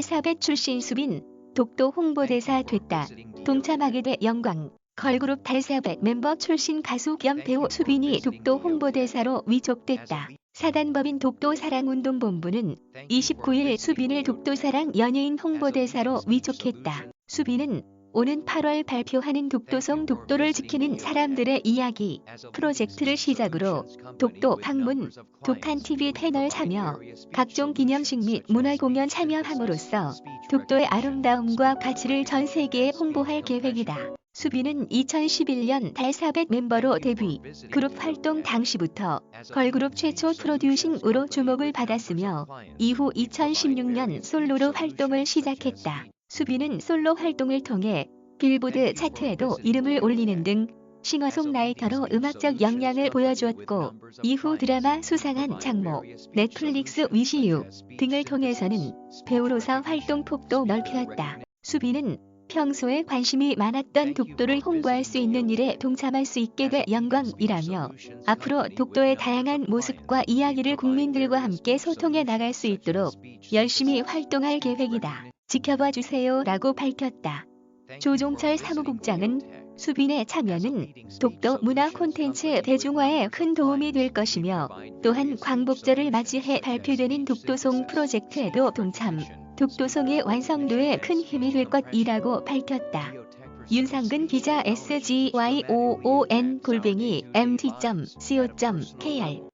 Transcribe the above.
달사벳 출신 수빈 독도 홍보대사 됐다. 동참하게 돼 영광. 걸그룹 달사벳 멤버 출신 가수 겸 배우 수빈이 독도 홍보대사로 위촉됐다. 사단법인 독도사랑운동본부는 29일 수빈을 독도사랑 연예인 홍보대사로 위촉했다. 수빈은 오는 8월 발표하는 독도송 독도를 지키는 사람들의 이야기 프로젝트를 시작으로 독도 방문, 독한 TV 패널 참여, 각종 기념식 및 문화 공연 참여함으로써 독도의 아름다움과 가치를 전 세계에 홍보할 계획이다. 수빈은 2011년 달사벳 멤버로 데뷔, 그룹 활동 당시부터 걸그룹 최초 프로듀싱으로 주목을 받았으며 이후 2016년 솔로로 활동을 시작했다. 수빈은 솔로 활동을 통해 빌보드 차트에도 이름을 올리는 등 싱어송라이터로 음악적 역량을 보여주었고 이후 드라마 수상한 장모, 넷플릭스 위시유 등을 통해서는 배우로서 활동 폭도 넓혔다. 수빈은 평소에 관심이 많았던 독도를 홍보할 수 있는 일에 동참할 수 있게 돼 영광이라며 앞으로 독도의 다양한 모습과 이야기를 국민들과 함께 소통해 나갈 수 있도록 열심히 활동할 계획이다. 지켜봐 주세요 라고 밝혔다. 조종철 사무국장은 수빈의 참여는 독도 문화 콘텐츠 대중화에 큰 도움이 될 것이며 또한 광복절을 맞이해 발표되는 독도송 프로젝트에도 동참, 독도송의 완성도에 큰 힘이 될 것이라고 밝혔다. 윤상근 기자 sgyoon 골뱅이 mt.co.kr